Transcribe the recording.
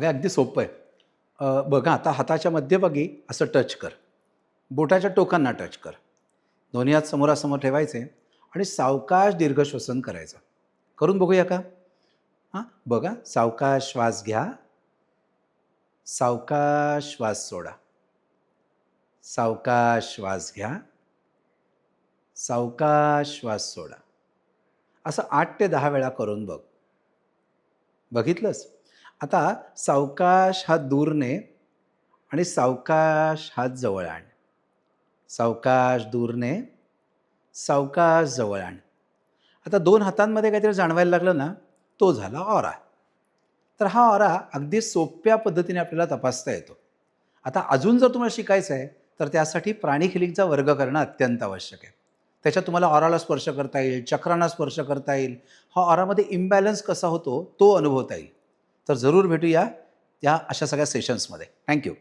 हे अगदी सोपं आहे. बघा आता हाताच्या मध्यभागी असं टच कर. बोटाच्या टोकांना टच कर. दोन्ही हात समोरासमोर ठेवायचे आणि सावकाश दीर्घ श्वसन करायचं. करून बघूया का? हां बघा सावकाश श्वास घ्या. सावकाश श्वास सोडा. सावकाश श्वास घ्या. सावकाश श्वास सोडा. असं आठ ते दहा वेळा करून बघ. बघितलंच आता सावकाश हात दूर ने आणि सावकाश हात जवळ आण. सावकाश दूर ने सावकाश जवळ आण. आता दोन हातांमध्ये काहीतरी जाणवायला लागलं ना तो झाला ऑरा. तर हा ऑरा अगदी सोप्या पद्धतीने आपल्याला तपासता येतो. आता अजून जर तुम्हाला शिकायचं आहे तर त्यासाठी प्राणिखिलिकचा वर्ग करणं अत्यंत आवश्यक आहे. त्याच्यात तुम्हाला ऑराला स्पर्श करता येईल चक्रांना स्पर्श करता येईल. हा ऑरामध्ये इम्बॅलन्स कसा होतो तो अनुभवता येईल. तर जरूर भेटूया या अशा सगळ्या सेशन्समध्ये थँक्यू